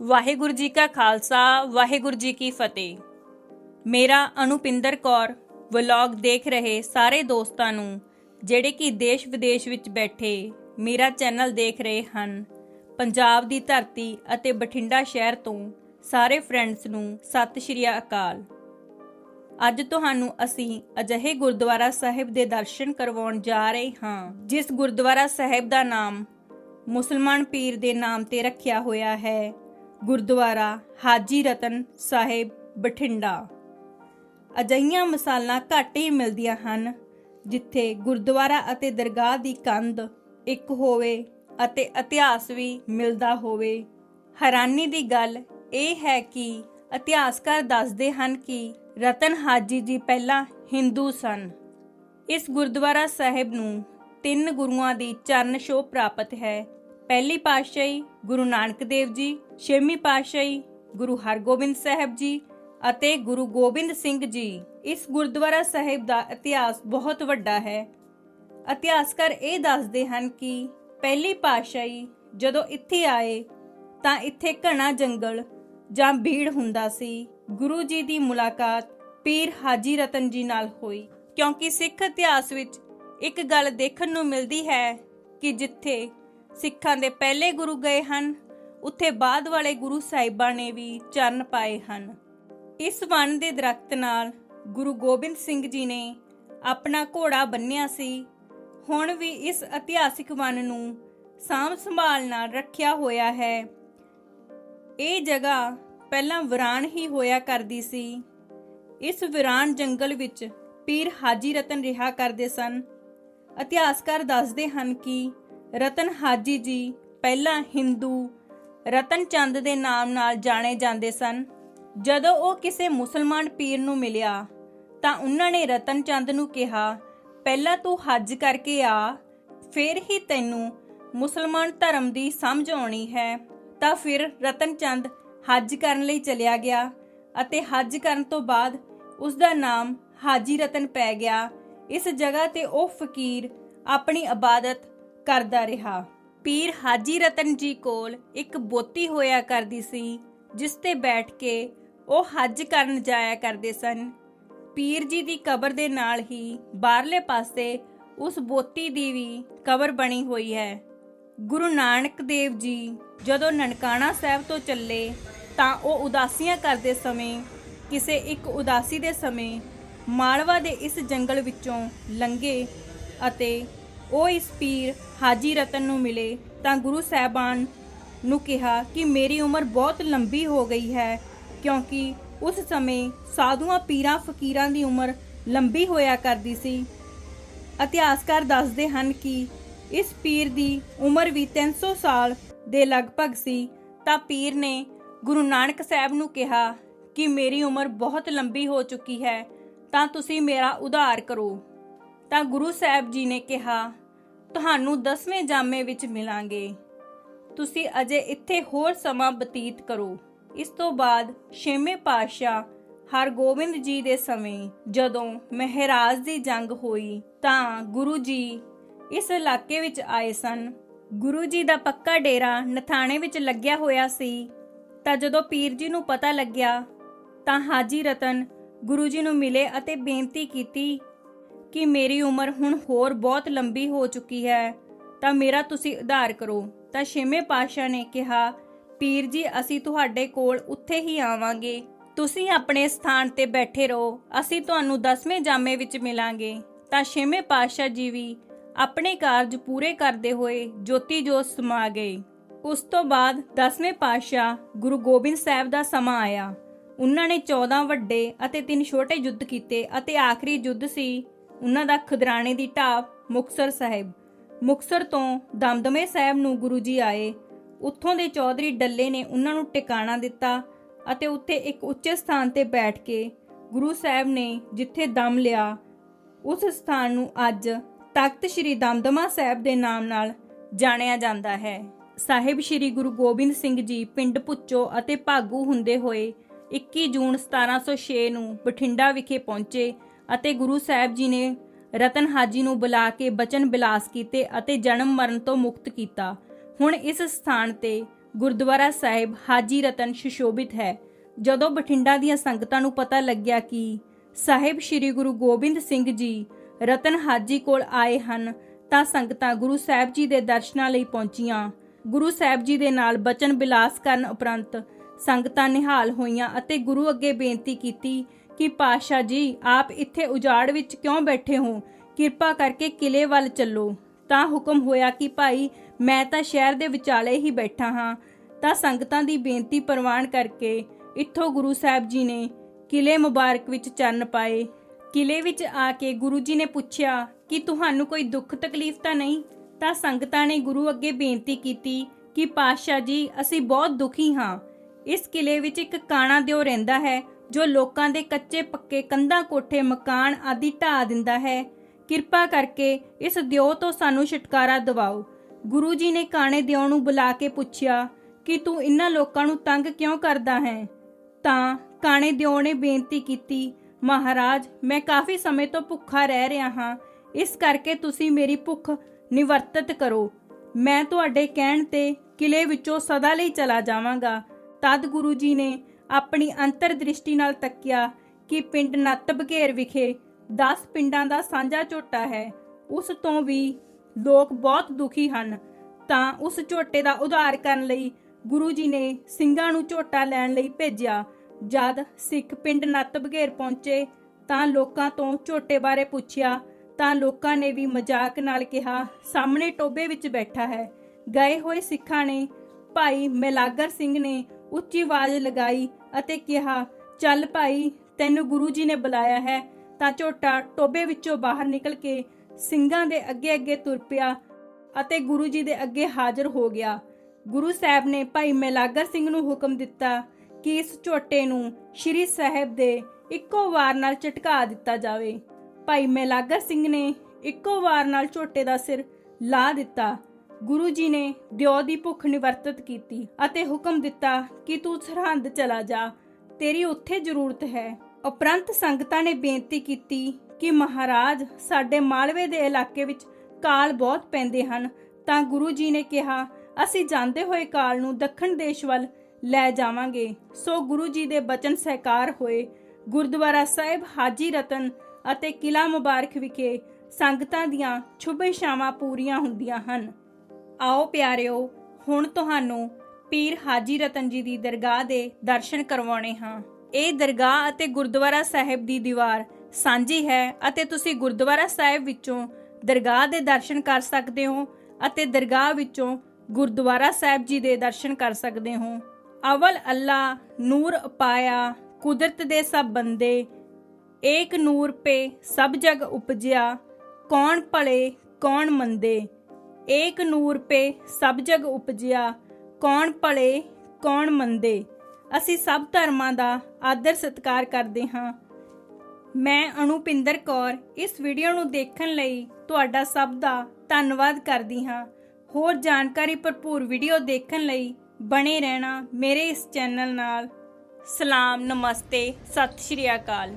ਵਾਹਿਗੁਰੂ ਜੀ ਕਾ ਖਾਲਸਾ, ਵਾਹਿਗੁਰੂ ਜੀ ਕੀ ਫਤਿਹ। ਮੇਰਾ ਅਨੁਪਿੰਦਰ ਕੌਰ ਵਲੌਗ ਦੇਖ ਰਹੇ ਸਾਰੇ ਦੋਸਤਾਂ ਨੂੰ, ਜਿਹੜੇ ਕਿ ਦੇਸ਼ ਵਿਦੇਸ਼ ਵਿੱਚ ਬੈਠੇ ਮੇਰਾ ਚੈਨਲ ਦੇਖ ਰਹੇ ਹਨ, ਪੰਜਾਬ ਦੀ ਧਰਤੀ ਅਤੇ ਬਠਿੰਡਾ ਸ਼ਹਿਰ ਤੋਂ ਸਾਰੇ ਫਰੈਂਡਸ ਨੂੰ ਸਤਿ ਸ਼੍ਰੀ ਅਕਾਲ। ਅੱਜ ਤੁਹਾਨੂੰ ਅਸੀਂ ਅਜਿਹੇ ਗੁਰਦੁਆਰਾ ਸਾਹਿਬ ਦੇ ਦਰਸ਼ਨ ਕਰਵਾਉਣ ਜਾ ਰਹੇ ਹਾਂ, ਜਿਸ ਗੁਰਦੁਆਰਾ ਸਾਹਿਬ ਦਾ ਨਾਮ ਮੁਸਲਮਾਨ ਪੀਰ ਦੇ ਨਾਮ ਤੇ ਰੱਖਿਆ ਹੋਇਆ ਹੈ। ਗੁਰਦੁਆਰਾ ਹਾਜੀ ਰਤਨ ਸਾਹਿਬ ਬਠਿੰਡਾ। ਅਜਈਆਂ ਮਿਸਾਲਾਂ ਘੱਟ ਹੀ ਮਿਲਦੀਆਂ ਹਨ, ਜਿੱਥੇ ਗੁਰਦੁਆਰਾ ਅਤੇ ਦਰਗਾਹ ਦੀ ਕੰਧ ਇੱਕ ਹੋਵੇ ਅਤੇ ਇਤਿਹਾਸ ਵੀ ਮਿਲਦਾ ਹੋਵੇ। ਹੈਰਾਨੀ ਦੀ ਗੱਲ ਇਹ ਹੈ ਕਿ ਇਤਿਹਾਸਕਾਰ ਦੱਸਦੇ ਹਨ ਕਿ ਰਤਨ ਹਾਜੀ ਜੀ ਪਹਿਲਾਂ ਹਿੰਦੂ ਸਨ। ਇਸ ਗੁਰਦੁਆਰਾ ਸਾਹਿਬ ਨੂੰ ਤਿੰਨ ਗੁਰੂਆਂ ਦੀ ਚਰਨ ਛੋਹ ਪ੍ਰਾਪਤ ਹੈ ਪਹਿਲੀ ਪਾਤਸ਼ਾਹੀ ਗੁਰੂ ਨਾਨਕ ਦੇਵ ਜੀ, ਛੇਵੀਂ ਪਾਤਸ਼ਾਹੀ ਗੁਰੂ ਹਰਗੋਬਿੰਦ ਸਾਹਿਬ ਜੀ ਅਤੇ ਗੁਰੂ ਗੋਬਿੰਦ ਸਿੰਘ ਜੀ। ਇਸ ਗੁਰਦੁਆਰਾ ਸਾਹਿਬ ਦਾ ਇਤਿਹਾਸ ਬਹੁਤ ਵੱਡਾ ਹੈ। ਇਤਿਹਾਸਕਾਰ ਇਹ ਦੱਸਦੇ ਹਨ ਕਿ ਪਹਿਲੀ ਪਾਤਸ਼ਾਹੀ ਜਦੋਂ ਇੱਥੇ ਆਏ ਤਾਂ ਇੱਥੇ ਘਣਾ ਜੰਗਲ ਜਾਂ ਭੀੜ ਹੁੰਦਾ ਸੀ। ਗੁਰੂ ਜੀ ਦੀ ਮੁਲਾਕਾਤ ਪੀਰ ਹਾਜੀ ਰਤਨ ਜੀ ਨਾਲ ਹੋਈ ਕਿਉਂਕਿ ਸਿੱਖ ਇਤਿਹਾਸ ਵਿੱਚ ਇੱਕ ਗੱਲ ਦੇਖਣ ਨੂੰ ਮਿਲਦੀ ਹੈ ਕਿ ਜਿੱਥੇ ਸਿੱਖਾਂ ਦੇ ਪਹਿਲੇ ਗੁਰੂ ਗਏ ਹਨ, ਉੱਥੇ ਬਾਅਦ ਵਾਲੇ ਗੁਰੂ ਸਾਹਿਬਾਂ ਨੇ ਵੀ ਚਰਨ ਪਾਏ ਹਨ। ਇਸ ਵਨ ਦੇ ਦਰਖਤ ਨਾਲ ਗੁਰੂ ਗੋਬਿੰਦ ਸਿੰਘ ਜੀ ਨੇ ਆਪਣਾ ਘੋੜਾ ਬੰਨਿਆ ਸੀ। ਹੁਣ ਵੀ ਇਸ ਇਤਿਹਾਸਿਕ ਵਨ ਨੂੰ ਸਾਂਭ ਸੰਭਾਲ ਨਾਲ ਰੱਖਿਆ ਹੋਇਆ ਹੈ। ਇਹ ਜਗ੍ਹਾ ਪਹਿਲਾਂ ਵਿਰਾਨ ਹੀ ਹੋਇਆ ਕਰਦੀ ਸੀ। ਇਸ ਵਿਰਾਨ ਜੰਗਲ ਵਿੱਚ ਪੀਰ ਹਾਜੀ ਰਤਨ ਰਿਹਾ ਕਰਦੇ ਸਨ। ਇਤਿਹਾਸਕਾਰ ਦੱਸਦੇ ਹਨ ਕਿ ਰਤਨ ਹਾਜੀ ਜੀ ਪਹਿਲਾਂ ਹਿੰਦੂ, ਰਤਨ ਚੰਦ ਦੇ ਨਾਮ ਨਾਲ ਜਾਣੇ ਜਾਂਦੇ ਸਨ। ਜਦੋਂ ਉਹ ਕਿਸੇ ਮੁਸਲਮਾਨ ਪੀਰ ਨੂੰ ਮਿਲਿਆ, ਤਾਂ ਉਹਨਾਂ ਨੇ ਰਤਨ ਚੰਦ ਨੂੰ ਕਿਹਾ, ਪਹਿਲਾਂ ਤੂੰ ਹੱਜ ਕਰਕੇ ਆ, ਫਿਰ ਹੀ ਤੈਨੂੰ ਮੁਸਲਮਾਨ ਧਰਮ ਦੀ ਸਮਝ ਆਉਣੀ ਹੈ। ਤਾਂ ਫਿਰ ਰਤਨ ਚੰਦ ਹੱਜ ਕਰਨ ਲਈ ਚਲਿਆ ਗਿਆ ਅਤੇ ਹੱਜ ਕਰਨ ਤੋਂ ਬਾਅਦ ਉਸ ਦਾ ਨਾਮ ਹਾਜੀ ਰਤਨ ਪੈ ਗਿਆ। ਇਸ ਜਗ੍ਹਾ ਤੇ ਉਹ ਫਕੀਰ ਆਪਣੀ ਇਬਾਦਤ ਕਰਦਾ ਰਿਹਾ। ਪੀਰ ਹਾਜੀ ਰਤਨ ਜੀ ਕੋਲ ਇੱਕ ਬੋਤੀ ਹੋਇਆ ਕਰਦੀ ਸੀ, ਜਿਸ ਤੇ ਬੈਠ ਕੇ ਉਹ ਹੱਜ ਕਰਨ ਜਾਇਆ ਕਰਦੇ ਸਨ। ਪੀਰ ਜੀ ਦੀ ਕਬਰ ਦੇ ਨਾਲ ਹੀ ਬਾਹਰਲੇ ਪਾਸੇ ਉਸ ਬੋਤੀ ਦੀ ਵੀ ਕਬਰ ਬਣੀ ਹੋਈ ਹੈ। ਗੁਰੂ ਨਾਨਕ ਦੇਵ ਜੀ ਜਦੋਂ ਨਨਕਾਣਾ ਸਾਹਿਬ ਤੋਂ ਚੱਲੇ ਤਾਂ ਉਹ ਉਦਾਸੀਆਂ ਕਰਦੇ ਸਮੇਂ ਕਿਸੇ ਇੱਕ ਉਦਾਸੀ ਦੇ ਸਮੇਂ ਮਾਲਵਾ ਦੇ ਇਸ ਜੰਗਲ ਵਿੱਚੋਂ ਲੰਘੇ ਅਤੇ ਉਹ ਇਸ ਪੀਰ ਹਾਜੀ ਰਤਨ ਨੂੰ ਮਿਲੇ ਤਾਂ ਗੁਰੂ ਸਾਹਿਬਾਨ ਨੂੰ ਕਿਹਾ ਕਿ ਮੇਰੀ ਉਮਰ ਬਹੁਤ ਲੰਬੀ ਹੋ ਗਈ ਹੈ, ਕਿਉਂਕਿ ਉਸ ਸਮੇਂ ਸਾਧੂਆਂ ਪੀਰਾਂ ਫਕੀਰਾਂ ਦੀ ਉਮਰ ਲੰਬੀ ਹੋਇਆ ਕਰਦੀ ਸੀ। ਇਤਿਹਾਸਕਾਰ ਦੱਸਦੇ ਹਨ ਕਿ ਇਸ ਪੀਰ ਦੀ ਉਮਰ ਵੀ 300 ਸਾਲ ਦੇ ਲਗਭਗ ਸੀ। ਤਾਂ ਪੀਰ ਨੇ ਗੁਰੂ ਨਾਨਕ ਸਾਹਿਬ ਨੂੰ ਕਿਹਾ ਕਿ ਮੇਰੀ ਉਮਰ ਬਹੁਤ ਲੰਬੀ ਹੋ ਚੁੱਕੀ ਹੈ, ਤਾਂ ਤੁਸੀਂ ਮੇਰਾ ਉਧਾਰ ਕਰੋ। ਤਾਂ ਗੁਰੂ ਸਾਹਿਬ ਜੀ ਨੇ ਕਿਹਾ ਤੁਹਾਨੂੰ 10ਵੇਂ ਜਾਮੇ ਵਿੱਚ ਮਿਲਾਂਗੇ। ਤੁਸੀਂ ਅਜੇ ਇੱਥੇ ਹੋਰ ਸਮਾਂ ਬਤੀਤ ਕਰੋ। ਇਸ ਤੋਂ ਬਾਅਦ ਛੇਵੇਂ ਪਾਤਸ਼ਾਹ ਹਰਗੋਬਿੰਦ ਜੀ ਦੇ ਸਮੇਂ ਜਦੋਂ ਮਹਿਰਾਜ ਦੀ ਜੰਗ ਹੋਈ, ਤਾਂ ਗੁਰੂ ਜੀ ਇਸ ਇਲਾਕੇ ਵਿੱਚ ਆਏ ਸਨ। ਗੁਰੂ ਜੀ ਦਾ ਪੱਕਾ ਡੇਰਾ ਨਥਾਣੇ ਵਿੱਚ ਲੱਗਿਆ ਹੋਇਆ ਸੀ। ਤਾਂ ਜਦੋਂ ਪੀਰ ਜੀ ਨੂੰ ਪਤਾ ਲੱਗਿਆ, ਤਾਂ ਹਾਜੀ ਰਤਨ ਗੁਰੂ ਜੀ ਨੂੰ ਮਿਲੇ ਅਤੇ ਬੇਨਤੀ ਕੀਤੀ ਕਿ ਮੇਰੀ ਉਮਰ ਹੁਣ ਹੋਰ ਬਹੁਤ ਲੰਬੀ ਹੋ ਚੁੱਕੀ ਹੈ, ਤਾਂ ਮੇਰਾ ਤੁਸੀਂ ਉਧਾਰ ਕਰੋ। ਤਾਂ ਛੇਵੇਂ ਪਾਤਸ਼ਾਹ ਨੇ ਕਿਹਾ, ਪੀਰ ਜੀ, ਅਸੀਂ ਤੁਹਾਡੇ ਕੋਲ ਉੱਥੇ ਹੀ ਆਵਾਂਗੇ। ਤੁਸੀਂ ਆਪਣੇ ਸਥਾਨ ਤੇ ਬੈਠੇ ਰਹੋ। ਅਸੀਂ ਤੁਹਾਨੂੰ 10ਵੇਂ ਜਾਮੇ ਵਿੱਚ ਮਿਲਾਂਗੇ। ਤਾਂ ਛੇਵੇਂ ਪਾਤਸ਼ਾਹ ਜੀ ਵੀ ਆਪਣੇ ਕਾਰਜ ਪੂਰੇ ਕਰਦੇ ਹੋਏ ਜੋਤੀ ਜੋਤ ਸਮਾ ਗਏ। ਉਸ ਤੋਂ ਬਾਅਦ 10ਵੇਂ ਪਾਤਸ਼ਾਹ ਗੁਰੂ ਗੋਬਿੰਦ ਸਾਹਿਬ ਦਾ ਸਮਾਂ ਆਇਆ। ਉਹਨਾਂ ਨੇ 14 ਵੱਡੇ ਅਤੇ 3 ਛੋਟੇ ਯੁੱਧ ਕੀਤੇ ਅਤੇ ਆਖਰੀ ਯੁੱਧ ਸੀ ਉਹਨਾਂ ਦਾ ਖਦਰਾਣੇ ਦੀ ਢਾਬ ਮੁਕਸਰ ਸਾਹਿਬ। ਮੁਕਸਰ ਤੋਂ ਦਮਦਮੇ ਸਾਹਿਬ ਨੂੰ ਗੁਰੂ ਜੀ ਆਏ। ਉੱਥੋਂ ਦੇ ਚੌਧਰੀ ਡੱਲੇ ਨੇ ਉਹਨਾਂ ਨੂੰ ਟਿਕਾਣਾ ਦਿੱਤਾ ਅਤੇ ਉੱਥੇ ਇੱਕ ਉੱਚੇ ਸਥਾਨ ਤੇ ਬੈਠ ਕੇ ਗੁਰੂ ਸਾਹਿਬ ਨੇ ਜਿੱਥੇ ਦਮ ਲਿਆ, ਉਸ ਸਥਾਨ ਨੂੰ ਅੱਜ ਤਖਤ ਸ੍ਰੀ ਦਮਦਮਾ ਸਾਹਿਬ ਦੇ ਨਾਮ ਨਾਲ ਜਾਣਿਆ ਜਾਂਦਾ ਹੈ। ਸਾਹਿਬ ਸ੍ਰੀ ਗੁਰੂ ਗੋਬਿੰਦ ਸਿੰਘ ਜੀ ਪਿੰਡ ਪੁੱਚੋ ਅਤੇ ਭਾਗੂ ਹੁੰਦੇ ਹੋਏ 21 ਜੂਨ 1706 ਨੂੰ ਬਠਿੰਡਾ ਵਿਖੇ ਪਹੁੰਚੇ ਅਤੇ ਗੁਰੂ ਸਾਹਿਬ ਜੀ ਨੇ ਰਤਨ ਹਾਜੀ ਨੂੰ ਬੁਲਾ ਕੇ ਬਚਨ ਬਿਲਾਸ ਕੀਤੇ ਅਤੇ ਜਨਮ ਮਰਨ ਤੋਂ ਮੁਕਤ ਕੀਤਾ। ਹੁਣ ਇਸ ਸਥਾਨ ਤੇ ਗੁਰਦੁਆਰਾ ਸਾਹਿਬ ਹਾਜੀ ਰਤਨ ਸੁਸ਼ੋਭਿਤ ਹੈ। ਜਦੋਂ ਬਠਿੰਡਾ ਦੀਆਂ ਸੰਗਤਾਂ ਨੂੰ ਪਤਾ ਲੱਗਿਆ ਕਿ ਸਾਹਿਬ ਸ੍ਰੀ ਗੁਰੂ ਗੋਬਿੰਦ ਸਿੰਘ ਜੀ ਰਤਨ ਹਾਜੀ ਕੋਲ ਆਏ ਹਨ, ਤਾਂ ਸੰਗਤਾਂ ਗੁਰੂ ਸਾਹਿਬ ਜੀ ਦੇ ਦਰਸ਼ਨਾਂ ਲਈ ਪਹੁੰਚੀਆਂ। ਗੁਰੂ ਸਾਹਿਬ ਜੀ ਦੇ ਨਾਲ ਬਚਨ ਬਿਲਾਸ ਕਰਨ ਉਪਰੰਤ ਸੰਗਤਾਂ ਨਿਹਾਲ ਹੋਈਆਂ ਅਤੇ ਗੁਰੂ ਅੱਗੇ ਬੇਨਤੀ ਕੀਤੀ ਕਿ ਪਾਤਸ਼ਾਹ ਜੀ, ਆਪ ਇੱਥੇ ਉਜਾੜ ਵਿੱਚ ਕਿਉਂ ਬੈਠੇ ਹੋ? ਕਿਰਪਾ ਕਰਕੇ ਕਿਲੇ ਵੱਲ ਚੱਲੋ। ਤਾਂ ਹੁਕਮ ਹੋਇਆ ਕਿ ਭਾਈ, ਮੈਂ ਤਾਂ ਸ਼ਹਿਰ ਦੇ ਵਿਚਾਲੇ ਹੀ ਬੈਠਾ ਹਾਂ। ਤਾਂ ਸੰਗਤਾਂ ਦੀ ਬੇਨਤੀ ਪ੍ਰਵਾਨ ਕਰਕੇ ਇੱਥੋਂ ਗੁਰੂ ਸਾਹਿਬ ਜੀ ਨੇ ਕਿਲੇ ਮੁਬਾਰਕ ਵਿੱਚ ਚਰਨ ਪਾਏ। ਕਿਲੇ ਵਿੱਚ ਆ ਕੇ ਗੁਰੂ ਜੀ ਨੇ ਪੁੱਛਿਆ ਕਿ ਤੁਹਾਨੂੰ ਕੋਈ ਦੁੱਖ ਤਕਲੀਫ ਤਾਂ ਨਹੀਂ? ਤਾਂ ਸੰਗਤਾਂ ਨੇ ਗੁਰੂ ਅੱਗੇ ਬੇਨਤੀ ਕੀਤੀ ਕਿ ਪਾਤਸ਼ਾਹ ਜੀ, ਅਸੀਂ ਬਹੁਤ ਦੁਖੀ ਹਾਂ। ਇਸ ਕਿਲੇ ਵਿੱਚ ਇੱਕ ਕਾਣਾ ਦਿਓ ਰਹਿੰਦਾ ਹੈ। ਜੋ ਲੋਕਾਂ ਦੇ ਕੱਚੇ ਪੱਕੇ ਕੰਧਾਂ, ਕੋਠੇ, ਮਕਾਨ ਆਦਿ ਢਾਹ ਦਿੰਦਾ ਹੈ। ਕਿਰਪਾ ਕਰਕੇ ਇਸ ਦਿਓ ਤੋਂ ਸਾਨੂੰ ਛੁਟਕਾਰਾ ਦਿਵਾਓ। ਗੁਰੂ ਜੀ ਨੇ ਕਾਣੇ ਦਿਓ ਨੂੰ ਬੁਲਾ ਕੇ ਪੁੱਛਿਆ, ਕਿ ਤੂੰ ਇਹਨਾਂ ਲੋਕਾਂ ਨੂੰ ਤੰਗ ਕਿਉਂ ਕਰਦਾ ਹੈ? ਤਾਂ ਕਾਣੇ ਦਿਓ ਨੇ ਬੇਨਤੀ ਕੀਤੀ, ਮਹਾਰਾਜ, ਮੈਂ ਕਾਫੀ ਸਮੇਂ ਤੋਂ ਭੁੱਖਾ ਰਹਿ ਰਿਹਾ ਹਾਂ। ਇਸ ਕਰਕੇ ਤੁਸੀਂ ਮੇਰੀ ਭੁੱਖ ਨਿਵਰਤਿਤ ਕਰੋ। ਮੈਂ ਤੁਹਾਡੇ ਕਹਿਣ ਤੇ ਕਿਲੇ ਵਿੱਚੋਂ ਸਦਾ ਲਈ ਚਲਾ ਜਾਵਾਂਗਾ। ਤਦ ਗੁਰੂ ਜੀ ਨੇ ਆਪਣੀ ਅੰਤਰ ਦ੍ਰਿਸ਼ਟੀ ਨਾਲ ਤੱਕਿਆ ਕਿ ਪਿੰਡ ਨੱਤ ਬਘੇਰ ਵਿਖੇ 10 ਪਿੰਡਾਂ ਦਾ ਸਾਂਝਾ ਝੋਟਾ ਹੈ। ਉਸ ਤੋਂ ਵੀ ਲੋਕ ਬਹੁਤ ਦੁਖੀ ਹਨ। ਤਾਂ ਉਸ ਝੋਟੇ ਦਾ ਉਧਾਰ ਕਰਨ ਲਈ ਗੁਰੂ ਜੀ ਨੇ ਸਿੰਘਾਂ ਨੂੰ ਝੋਟਾ ਲੈਣ ਲਈ ਭੇਜਿਆ। ਜਦ ਸਿੱਖ ਪਿੰਡ ਨੱਤ ਬਘੇਰ ਪਹੁੰਚੇ ਤਾਂ ਲੋਕਾਂ ਤੋਂ ਝੋਟੇ ਬਾਰੇ ਪੁੱਛਿਆ ਤਾਂ ਲੋਕਾਂ ਨੇ ਵੀ ਮਜ਼ਾਕ ਨਾਲ ਕਿਹਾ, ਸਾਹਮਣੇ ਟੋਬੇ ਵਿੱਚ ਬੈਠਾ ਹੈ। ਗਏ ਹੋਏ ਸਿੱਖਾਂ ਨੇ ਭਾਈ ਮੈਲਾਗਰ ਸਿੰਘ ਨੇ ਉੱਚੀ ਆਵਾਜ਼ ਲਗਾਈ ਅਤੇ ਕਿਹਾ, ਚੱਲ ਭਾਈ, ਤੈਨੂੰ ਗੁਰੂ ਜੀ ਨੇ ਬੁਲਾਇਆ ਹੈ। ਤਾਂ ਝੋਟਾ ਟੋਬੇ ਵਿੱਚੋਂ ਬਾਹਰ ਨਿਕਲ ਕੇ ਸਿੰਘਾਂ ਦੇ ਅੱਗੇ ਅੱਗੇ ਤੁਰ ਪਿਆ ਅਤੇ ਗੁਰੂ ਜੀ ਦੇ ਅੱਗੇ ਹਾਜ਼ਰ ਹੋ ਗਿਆ। ਗੁਰੂ ਸਾਹਿਬ ਨੇ ਭਾਈ ਮੈਲਾਗਰ ਸਿੰਘ ਨੂੰ ਹੁਕਮ ਦਿੱਤਾ ਕਿ ਇਸ ਝੋਟੇ ਨੂੰ ਸ਼੍ਰੀ ਸਾਹਿਬ ਦੇ ਇੱਕੋ ਵਾਰ ਨਾਲ ਝਟਕਾ ਦਿੱਤਾ ਜਾਵੇ। ਭਾਈ ਮੈਲਾਗਰ ਸਿੰਘ ਨੇ ਇੱਕੋ ਵਾਰ ਨਾਲ ਝੋਟੇ ਦਾ ਸਿਰ ਲਾ ਦਿੱਤਾ ਗੁਰੂ ਜੀ ਨੇ ਦਿਓ ਦੀ ਭੁੱਖ ਨਿਵਰਤਿਤ ਕੀਤੀ ਅਤੇ ਹੁਕਮ ਦਿੱਤਾ ਕਿ ਤੂੰ ਸਰਹੰਦ ਚਲਾ ਜਾ। ਤੇਰੀ ਉੱਥੇ ਜ਼ਰੂਰਤ ਹੈ। ਉਪਰੰਤ ਸੰਗਤਾਂ ਨੇ ਬੇਨਤੀ ਕੀਤੀ ਕਿ ਮਹਾਰਾਜ, ਸਾਡੇ ਮਾਲਵੇ ਦੇ ਇਲਾਕੇ ਵਿੱਚ ਕਾਲ ਬਹੁਤ ਪੈਂਦੇ ਹਨ। ਤਾਂ ਗੁਰੂ ਜੀ ਨੇ ਕਿਹਾ, ਅਸੀਂ ਜਾਂਦੇ ਹੋਏ ਕਾਲ ਨੂੰ ਦੱਖਣ ਦੇਸ਼ ਵੱਲ ਲੈ ਜਾਵਾਂਗੇ। ਸੋ ਗੁਰੂ ਜੀ ਦੇ ਬਚਨ ਸਹਿਕਾਰ ਹੋਏ। ਗੁਰਦੁਆਰਾ ਸਾਹਿਬ ਹਾਜੀ ਰਤਨ ਅਤੇ ਕਿਲਾ ਮੁਬਾਰਕ ਵਿਖੇ ਸੰਗਤਾਂ ਦੀਆਂ ਸ਼ੁਭ ਇਛਾਵਾਂ ਪੂਰੀਆਂ ਹੁੰਦੀਆਂ ਹਨ। ਆਓ ਪਿਆਰਿਓ, ਹੁਣ ਤੁਹਾਨੂੰ ਪੀਰ ਹਾਜੀ ਰਤਨ ਜੀ ਦੀ ਦਰਗਾਹ ਦੇ ਦਰਸ਼ਨ ਕਰਵਾਉਣੇ ਹਾਂ। ਇਹ ਦਰਗਾਹ ਅਤੇ ਗੁਰਦੁਆਰਾ ਸਾਹਿਬ ਦੀ ਦੀਵਾਰ ਸਾਂਝੀ ਹੈ ਅਤੇ ਤੁਸੀਂ ਗੁਰਦੁਆਰਾ ਸਾਹਿਬ ਵਿੱਚੋਂ ਦਰਗਾਹ ਦੇ ਦਰਸ਼ਨ ਕਰ ਸਕਦੇ ਹੋ ਅਤੇ ਦਰਗਾਹ ਵਿੱਚੋਂ ਗੁਰਦੁਆਰਾ ਸਾਹਿਬ ਜੀ ਦੇ ਦਰਸ਼ਨ ਕਰ ਸਕਦੇ ਹੋ। ਅਵਲ ਅੱਲਾ, ਨੂਰ ਅਪਾਇਆ, ਕੁਦਰਤ ਦੇ ਸਭ ਬੰਦੇ, ਏਕ ਨੂਰ ਪੇ ਸਭ ਜਗ ਉਪਜਿਆ, ਕੌਣ ਭਲੇ, ਕੌਣ ਮੰਦੇ ਏਕ ਨੂਰ ਪੇ ਸਭ ਜਗ ਉਪਜਿਆ, ਕੌਣ ਭਲੇ, ਕੌਣ ਮੰਦੇ? ਅਸੀਂ ਸਭ ਧਰਮਾਂ ਦਾ ਆਦਰ ਸਤਿਕਾਰ ਕਰਦੇ ਹਾਂ। ਮੈਂ ਅਨੁਪਿੰਦਰ ਕੌਰ ਇਸ ਵੀਡੀਓ ਨੂੰ ਦੇਖਣ ਲਈ ਤੁਹਾਡਾ ਸਭ ਦਾ ਧੰਨਵਾਦ ਕਰਦੀ ਹਾਂ। ਹੋਰ ਜਾਣਕਾਰੀ ਭਰਪੂਰ ਵੀਡੀਓ ਦੇਖਣ ਲਈ ਬਣੇ ਰਹਿਣਾ ਮੇਰੇ ਇਸ ਚੈਨਲ ਨਾਲ। ਸਲਾਮ, ਨਮਸਤੇ, ਸਤਿ ਸ਼੍ਰੀ ਅਕਾਲ।